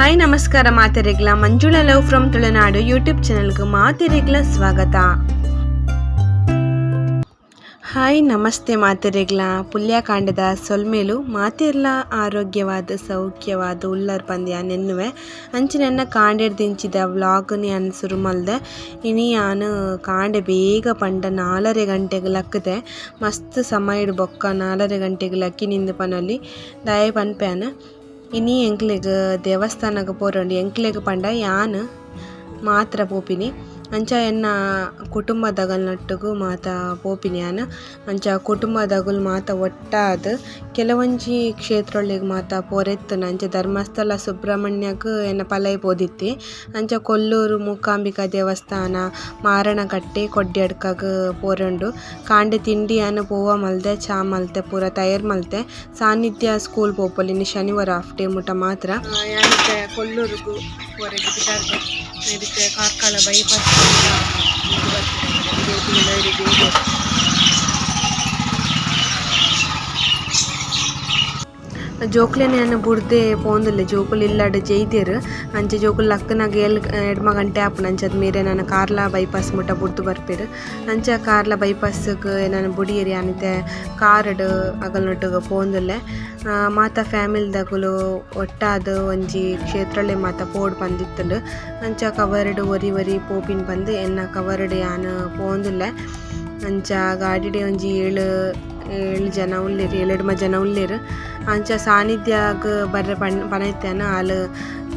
Hi ನಮಸ್ಕಾರ ಮಾತೆರೆಗ್ಲ Manjula love from Tulunadu YouTube ಚಾನಲ್ಗೆ ಮಾತೆರೆಗ್ಲ ಸ್ವಾಗತ. ಹಾಯ್ ನಮಸ್ತೆ ಮಾತೆರೆಗ್ಲ ಪುಲ್ಯಕಾಂಡದ ಸೊಲ್ಮೇಲು ಮಾತೆರ್ಲ ಆರೋಗ್ಯವಾದ, ಸೌಖ್ಯವಾದ ಉಲ್ಲರ್ ಪಂದ್ಯ ನೆನ್ನುವೆ. ಅಂಚೆ ನನ್ನ ಕಾಂಡೆಡ್ ದಿಂಚಿದ ವ್ಲಾಗ್ನಿ ಅನ್ ಶುರು ಮಲ್ದೆ, ಇನಿ ಯಾನು ಕಾಂಡೆ ಬೇಗ ಪಂಡ ನಾಲರೆ ಗಂಟೆಗ್ ಲಕ್ಕದೆ ಮಸ್ತ್ ಸಮಯ ಬೊಕ್ಕ ನಾಲರೆ ಗಂಟೆಗ್ ಲಕ್ಕಿ ನಿಂದು ಪನಲ್ಲಿ ದಯ ಪನ್ಪೆನ ಇನಿ ಎಂಕ್ಲೆಗ್ ದೇವಸ್ಥಾನಗ್ ಪೋರೊಂಡು ಎಂಕ್ಲೆಗ್ ಪಂಡ ಯಾನ್ ಮಾತ್ರ ಪೋಪಿನಿ ಅಂಚ ಎನ್ನ ಕುಟುಂಬದಗಲ್ನೊಟ್ಟುಗು ಮಾತ ಪೋಪಿನಿ ಯಾನ್ ಅಂಚ ಕುಟುಂಬದಗುಲ್ ಮಾತ ಒಟ್ಟಾದ್ ಕೆಲವೊಂಜಿ ಕ್ಷೇತ್ರೊಳಿಗ್ ಮಾತ ಪೋರೆತ್ತುನ ಅಂಚ ಧರ್ಮಸ್ಥಳ ಸುಬ್ರಹ್ಮಣ್ಯಗ್ ಎನ್ನ ಪಲೈ ಪೋದಿತ್ತಿ. ಅಂಚ ಕೊಲ್ಲೂರು ಮೂಕಾಂಬಿಕಾ ದೇವಸ್ಥಾನ ಮಾರಣಕಟ್ಟೆ ಕೊಡ್ಯಡ್ಕಗ್ ಪೋರೊಂಡು. ಕಾಂಡೆ ತಿಂಡಿ ಯಾನ್ ಪೋವ ಮಲ್ದೆ, ಚಾ ಮಲ್ತೆ, ಪೂರ ತಯಾರ್ ಮಲ್ತೆ. ಸಾನ್ನಿಧ್ಯ ಸ್ಕೂಲ್ ಪೋಪೊಲಿ ಶನಿವಾರ ಹಾಫ್ ಡೇ ಮುಟ ಮಾತ್ರ. ಕೊಲ್ಲೂರುಗು ಬಿಟಾರ್ದೆ ಇದಕ್ಕೆ ಕಾರ್ಕಳ ಬೈಪಾಸ್ ಜೋಕ್ಲೆನೆ ಏನು ಬುಡ್ದೆ ಪೋಂದುಲ್ಲೆ ಜೋಕುಲು ಇಲ್ಲಡ್ ಜೈದೆರ್ ಅಂಚೆ ಜೋಕುಲು ಲಕ್ಕನಗ ಏಳ್ ಎಡ್ಮ ಗಂಟೆ ಆಪುಂಡು ಅಂಚಾದ್ ಮೇರೆ ನನ್ನ ಕಾರ್ಲ ಬೈಪಾಸ್ ಮುಟ ಬುಡ್ದು ಬರ್ಪೆರ್. ಅಂಚ ಕಾರ್ಲ ಬೈಪಾಸ್ ನನ್ನ ಬುಡಿಯೆರೆ ಯಾನಿತ್ತೆ ಕಾರಡ್ ಅಗಲ್ನೊಟ್ಟುಗ್ ಪೋಂದುಲ್ಲೆ. ಆ, ಮಾತ ಫ್ಯಾಮಿಲಿದಗುಲು ಒಟ್ಟಾದ್ ಒಂಜಿ ಕ್ಷೇತ್ರಲೆ ಮಾತ ಪೋಡ್ ಪಂದಿತ್ತುಂಡು ಅಂಚ ಕವರ್ಡ್ ಒರಿ ಒರಿ ಪೋಪಿನ್ ಪಂದ್ ಎನ್ನ ಕವರ್ಡ್ ಯಾನ್ ಪೋಂದುಲ್ಲೆ. ಅಂಚ ಗಾಡಿಡೆ ಒಂಜಿ ಏಳು ಏಳು ಜನ ಉಲ್ಲೆರ್ ಮ ಜನ ಉಲ್ಲೆರ್ ಅಂಚ ಸಾನ್ನಿಧ್ಯಾಗ್ ಬರ್ರೆ ಪನ್ ಪನೈತ್ಯಾನ ಆಲ್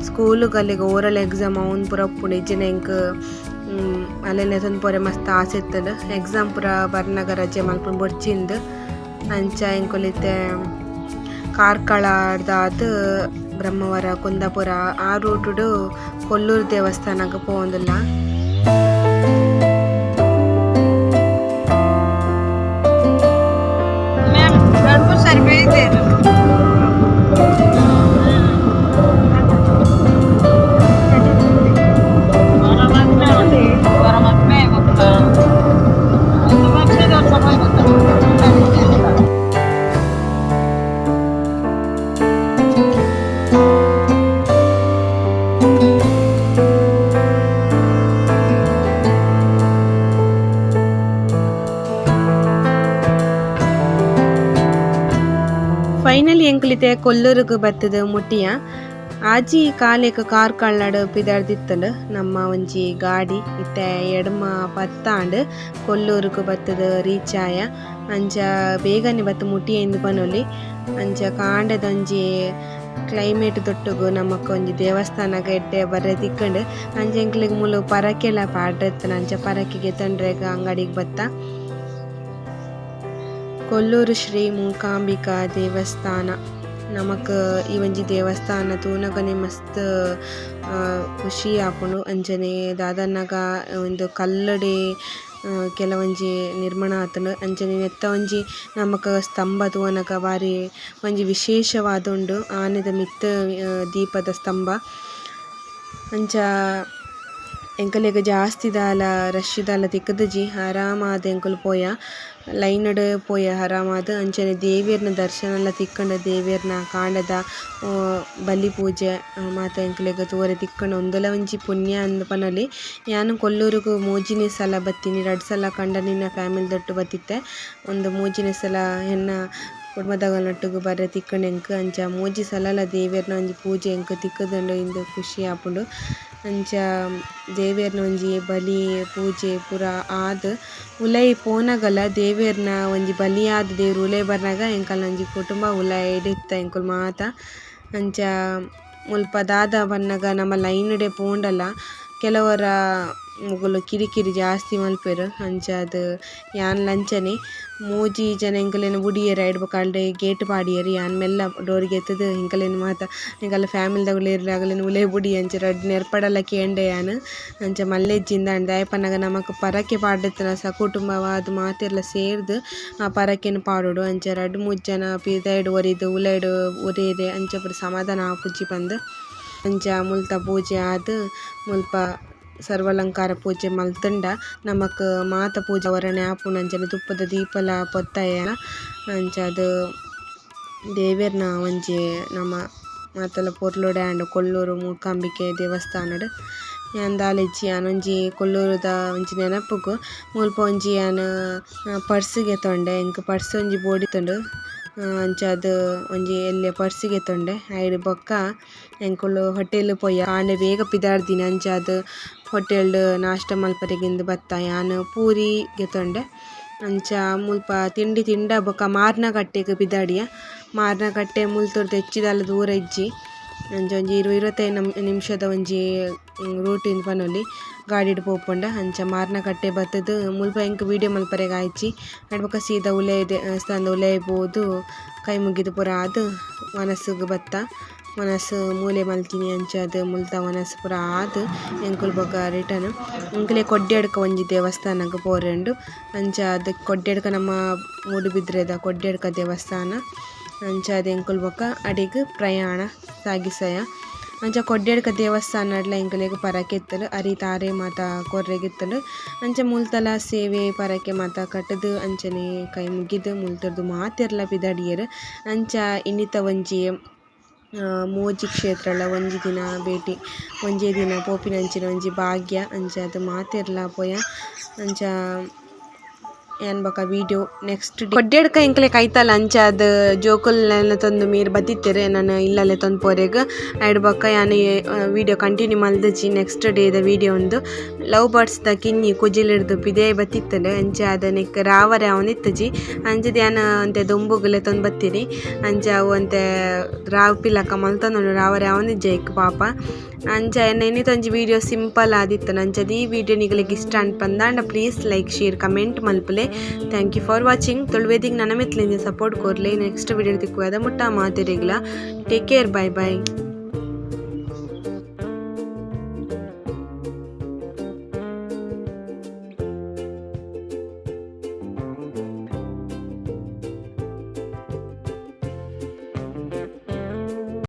ಸ್ಕೂಲ್ ಗಲ್ಲಿಗ್ ಓರಲ್ ಎಕ್ಸಾಮ್ ಅವ್ನ್ ಪೂರ ಉಪ್ಪುಂಡು ಇಜ್ಜಿನ ಎಂಕ್ ಅಲ್ಲೆನೆ ತೊಂದ್ ಪೋರೆ ಮಸ್ತ್ ಆಸೆ ಇತ್ತುಂಡು. ಎಕ್ಸಾಮ್ ಪೂರ ಬರ್ನಗ ರಜೆ ಮಲ್ಪುಂಡು ಬೊರ್ಚಿಂದ್ ಅಂಚ ಎಂಕುಲಿತ್ತೆ ಕಾರ್ಕಳದಾದ್ ಬ್ರಹ್ಮವರ ಕುಂದಾಪುರ, ಆ ರೂಟುಡು ಕೊಲ್ಲೂರು ದೇವಸ್ಥಾನಗ್ ಪೋವೊಂದುಲ್ಲ. ಎಂಕ್ಲಿತೆ ಕೊಲ್ಲೂರುಗ್ ಬತ್ತದ ಮುಟ್ಟಿಯ. ಆಜಿ ಕಾಲೆಗ್ ಕಾರ್ ಕಳ್ಳಡ್ ಪಿದರ್ದಿತ್ತಂಡ್ ನಮ್ಮ ಒಂಜಿ ಗಾಡಿ ಇತ್ತೆ ಎಡಮ ಪತ್ತಾಂಡ್ ಕೊಲ್ಲೂರಿಗೆ ಬತ್ತದ ರೀಚ್ ಆಯ ಅಂಚ ಬೇಗನೆ ಬತ್ತು ಮುಟ್ಟಿಯ ಇಂದು ಪನೊಲಿ ಅಂಚ ಕಾಂಡದೊಂಜಿ ಕ್ಲೈಮೇಟ್ ದೊಟ್ಟಗು ನಮಕ್ ಒಂಜಿ ದೇವಸ್ಥಾನ ಎಡ್ಡೆ ಬರ್ರೆ ತಿಕ್ಕಂಡು ಅಂಚ ಮುಲು ಪರಕೆಲ ಪಾಡ್ರತ್ತಲ್ಲ ಅಂಚ ಪರಕಿಗೆ ತೊಂಡ್ರೆಗ್ ಅಂಗಡಿಗೆ ಬತ್ತ. ಕೊಲ್ಲೂರು ಶ್ರೀ ಮೂಕಾಂಬಿಕಾ ದೇವಸ್ಥಾನ. ನಮಕ್ ಈ ಒಂಜಿ ದೇವಸ್ಥಾನ ತೂನಗನೆ ಮಸ್ತ್ ಖುಷಿ ಆಪುಂಡು. ಅಂಚನೆ ದಾದನಗ ಒಂದು ಕಲ್ಲಡೆ ಕೆಲವೊಂಜಿ ನಿರ್ಮಾಣ ಆತುಂಡು. ಅಂಜನೆ ನೆತ್ತ ಒಂಜಿ ನಮಕ್ ಸ್ತಂಭ ತೂನಗ ಬಾರಿ ಒಂಜಿ ವಿಶೇಷವಾದುಂಡು. ಆನೆದ ಮಿತ್ತ್ ದೀಪದ ಸ್ತಂಭ. ಅಂಚ ಎಂಕಲೆಗ್ ಜಾಸ್ತಿ ದಾಲ, ರಶ್ ದಾಲ ತಿಕ್ಕುದುಜಿ ಆರಾಮಾದ್ ಎಂಕುಲು ಪೋಯ, ಲೈನ್ಡ್ ಪೋಯ ಆರಾಮಾದ್. ಅಂಚನೆ ದೇವೆರ್ನ ದರ್ಶನ ತಿಕ್ಕಂಡ ದೇವೆರ್ನ ಕಾಂಡದ ಬಲಿ ಪೂಜೆ ಮಾತ ಎಂಕ್ಲೆಗ್ ತೂವರೆ ತಿಕ್ಕಂಡ ಒಂದಲ ಒಂಜಿ ಪುಣ್ಯ ಅಂದ್ ಪನಲಿ ಯಾನ್ ಕೊಲ್ಲೂರುಗು ಮೂಜಿನೆ ಸಲ ಬತ್ತಿನಿ ರಡ್ಡ್ ಸಲ ಕಂಡ ನಿನ್ನ ಫ್ಯಾಮಿಲಿ ದೊಟ್ಟು ಬತ್ತಿತ್ತೆ. ಒಂದು ಮೂಜಿನೆ ಸಲ ಎನ್ನ ಕುಟುಂಬದಗಳೊಟ್ಟುಗು ಬರ್ರೆ ತಿಕ್ಕಂಡು ಎಂಕ್ ಅಂಚ. ಮೂಜಿ ಸಲಲ ದೇವೆರ್ನ ಒಂಜಿ ಪೂಜೆ ಎಂಕ್ ತಿಕ್ಕುದುಂಡು ಇಂದು ಖುಷಿ ಆಪುಂಡು. ಅಂಚ ದೇವೆರ್ನ ಒಂಜಿ ಬಲಿ ಪೂಜೆ ಪೂರ ಆದ್. ಉಲೈ ಪೋನಗಲ ದೇವೆರ್ನ ಒಂಜಿ ಬಲಿ ಆದ್. ದೇವ್ರು ಉಲೈ ಬರ್ನಗ ಎಂಕಲ್ನ ಒಂಜಿ ಕುಟುಂಬ ಉಲೈ ಎಡಿತ್ತ ಎಂಕುಲು ಮಾತ. ಅಂಚ ಮುಲ್ಪ ದಾದ ಬನ್ನಗ ನಮ್ಮ ಲೈನ್ ಡೆ ಪೋಂಡಲ. ಕೆಲವರ, ಮುಗುಲು ಕಿರಿಕಿರಿ ಜಾಸ್ತಿ ಮಲ್ಪೆರ್. ಅಂಚ ಅದ್ ಯಾನ್ ಲಂಚನೆ. ಮೂಜಿ ಜನ ಎಂಕಲೆನ್ ಬುಡಿಯೆರ್ ಐಡ್ ಬೊಕಾಲ್ಡೆ ಗೇಟ್ ಪಾಡಿಯೆರ್. ಯಾನ್ ಮೆಲ್ಲ ಡೋರಿಗೆ ಎತ್ತುದು. ಎಂಕಲೆನ್ ಮಾತ. ಎಂಕಲ್ನ ಫ್ಯಾಮಿಲಿದಗುಲು ಇರ್ಲಿ ಅಗಲೆನ್ ಉಲೇ ಬುಡಿ ಅಂಚ ರಡ್ಡ್ ನೆರ್ಪಡಲ ಕೇಂಡೆ ಯಾನ್. ಅಂಚ ಮಲ್ಲೆಜ್ಜಿಂದ ಅಂಡ್ ದಾಯಪನ್ನಗ ನಮಕ್ ಪರಕೆ ಸ ಸಕುಟುಂಬವಾದ್ ಮಾತೆರ್ಲ ಸೇರ್ದ್ ಆ ಪರಕೆನ್ ಪಾಡೋಡು. ಅಂಚ ರಡ್ಡ್ ಮೂಜಿ ಜನ ಪಿದೈಡ್ ಒರಿದ್ ಉಲೈಡ್ ಒರಿಯೆರೆ ಅಂಚ ಸಮಾಧಾನ ಆಪುಜಿ ಪಂದ್ ಅಂಚ ಮುಲ್ತ ಪೂಜೆ ಆದ್ ಮುಲ್ಪ ಸರ್ವಲಂಕಾರ ಪೂಜೆ ಮಲ್ತುಂಡ. ನಮಕ್ ಮಾತ ಪೂಜೆ ವರಣೆ ಆಪುಂಡು ಅಂಚನೆ ತುಪ್ಪದ ದೀಪಲ ಪೊತ್ತಾಯ. ಅಂಚ ಅದ್ ದೇವೆರ್ನ ಒಂಜಿ ನಮ ಮಾತಲ ಪೊರ್ಲುಡೆ ಆಂಡ್ ಕೊಲ್ಲೂರು ಮೂಕಾಂಬಿಕೆ ದೇವಸ್ಥಾನಡ್ ದಾಲೆಜ್ಜಿ ಯಾನ್ ಒಂಜಿ ಕೊಲ್ಲೂರುದ ಒಂಜಿ ನೆನಪುಗು ಮುಲ್ಪ ಒಂಜಿ ಯಾನ್ ಪರ್ಸ್ ತೊಂಡೆ. ಎಂಕ್ ಪರ್ಸ್ ಒಂಜಿ ಬೋಡಿತ್ತುಂಡು ಅಂಚಾದ್ ಒಂಜಿ ಎಲ್ಲ್ಯ ಪರ್ಸ್ ಗೆತ್ತೊಂಡೆ ಐಡ್ ಬೊಕ್ಕ ಎಂಕುಲು ಹೊಟೇಲ್ ಪೋಯ ಆನೆ ಬೇಗ ಪಿದಾರ್ದಿನಿ ಅಂಚಾದ್ ಹೊಟೇಲ್ಡ್ ನಾಷ್ಟ ಮಲ್ಪರೆಗಿಂದ್ ಬತ್ತ ಯಾನ್ ಪೂರಿ ಗೆತ್ತೊಂಡೆ ಅಂಚ ಮುಲ್ಪ ತಿಂಡಿ ತಿಂಡ ಬೊಕ ಮಾರ್ನಕಟ್ಟೆಗ್ ಪಿದಾಡಿಯ. ಮಾರ್ನಕಟ್ಟೆ ಮುಲ್ತುರ್ದು ಹೆಚ್ಚಿದಾಲ ದೂರ ಇಜ್ಜಿ. ಅಂಚ ಒಂಜಿ ಇರುವಡ್ ಇರುವತ್ತೈದು ನಮ್, ನಿಮಿಷದ ಒಂಜಿ ರೂಟಿನ್ ಪನೊಲಿ ಗಾಡಿಡ್ ಪೋಪುಂಡ ಅಂಚ ಮಾರ್ನ ಕಟ್ಟೆ ಬತ್ತುದು, ಮುಲ್ಪ ಎಂಕ್ ವೀಡಿಯೋ ಮಲ್ಪರೆಗ್ ಆಯ್ಚಿ. ಅಯ್ಡ್ ಬೊಕ ಸೀದಾ ಉಲಾಯಿ ದೇವಸ್ಥಾನದ ಉಲಾಯಿ ಪೋದು ಕೈ ಮುಗಿದು ಪೂರ ಆದ್ ವನಸ್ಗ್ ಬತ್ತ ಮನಸ್ಸು ಮೂಲೆ ಮಲ್ತಿನಿ ಅಂಚಾದ್ ಮುಲ್ತ ಮನಸ್ಸು ಪೂರ ಆದ್ ಎಂಕುಲು ಬೊಕ ರಿಟರ್ನ್ ಎಂಕುಲೆ ಕೊಡ್ಡೆಡ್ಕ ಒಂಜಿ ದೇವಸ್ಥಾನಗ್ ಪೋರೆಂಡು. ಅಂಚ ಅದ್ ಕೊಡ್ಡೆಡ್ಕ ನಮ್ಮ ಮೂಡುಬಿದ್ರೆದ ಕೊಡ್ಡೆಡ್ಕ ದೇವಸ್ಥಾನ. ಅಂಚಾದ್ ಎಂಕುಲು ಬೊಕ ಅಡಿಗ್ ಪ್ರಯಾಣ ಸಾಗಿಸಯ. ಅಂಚ ಕೊಡ್ಯಡ್ಕ ದೇವಸ್ಥಾನಡ್ಲ ಎಂಕುಲೆಗ್ ಪರಕೆ ಅರಿತಾರೆ ಅರಿ ತಾರೆ ಮಾತ ಕೊರ್ರೆಗಿತ್ತಲು, ಅಂಚ ಮುಲ್ತಲ ಸೇವೆ ಪರಕೆ ಮಾತ ಕಟ್ಟದು, ಅಂಚನೆ ಕೈ ಮುಗಿದು ಮುಲ್ತರದು ಮಾತೆರ್ಲ ಬಿದಡಿಯರು, ಅಂಚ ಇನ್ನಿತ ಒಂಜಿ ಮೋಜಿ ಕ್ಷೇತ್ರಲ ಒಂಜಿ ದಿನ ಭೇಟಿ ಒಂಜೇ ದಿನ ಪೋಪಿನಂಚಿನ ಒಂಜಿ ಭಾಗ್ಯ ಅಂಚಾದ್ ಮಾತೆರ್ಲ ಪೋಯ, ಅಂಚ ಯಾನ್ ಬೊಕ ವಿಡಿಯೋ ನೆಕ್ಸ್ಟ್ ಒಡ್ಡೆಡ್ಕ ಎಂಕ್ಲೆ ಕೈತ ಲಂಚ ಅಂಚಾದ್ ಜೋಕುಲ್ನೆಲ್ಲ ತಂದು ಮೀರ್ ಬತ್ತಿತ್ತೆರ್, ನಾನು ಇಲ್ಲಲ್ಲೇ ತಂದು ಪೋರೆಗ್ ಆಯ್ಡ್ ಬೊಕ, ಯಾನ್ ವಿಡಿಯೋ ಕಂಟಿನ್ಯೂ ಮಲ್ದೆಜಿ ನೆಕ್ಸ್ಟ್ ಡೇದ ವಿಡಿಯೋ ಉಂದು ಲವ್ ಬರ್ಡ್ಸ್ ದ ಕಿನ್ನಿ ಪಿದೇ ಬತ್ತಿತ್ತಲೆ ಅಂಚ ಅದ ನೆಕ್ ರಾವರೆ ಅವನಿತ್ತಜಿ ಅಂಚದ ಯಾನ್ ಒಂತೆ ದೊಂಬುಗ್ಲೆ ತೊಂದು ಬತ್ತಿರಿ ಅಂಚ ಅವು ಅಂತೆ ರಾವ್ ಪಿಲಕ ಮಲ್ತೊಂದುಂಡು ರಾವರೆ ಅವೊಂದಿಜ್ಜಿ ಐಕ್ ಪಾಪ. ಅಂಚ ಇನ್ನಿತ ಒಂಜಿ ವೀಡಿಯೋ ಸಿಂಪಲ್ ಆದಿತ್ತುಂಡು ಅಂಚದ ಈ ವೀಡಿಯೋ ನಿಗಲಿಗೆ ಇಷ್ಟ and please like share comment ಮಲ್ಪಲೆ. Thank you for watching ತೊಳುವೆದಿಗ್ ನನ್ನ ಮೆತ್ಲಿಂದ ಸಪೋರ್ಟ್ ಕೊರ್ಲೆ ನೆಕ್ಸ್ಟ್ ವೀಡಿಯೋ ತಿಕ್ಕುವಾದ ಮುಟ್ಟ ಮಾತೆರೆಗ್ಲ. Take care bye bye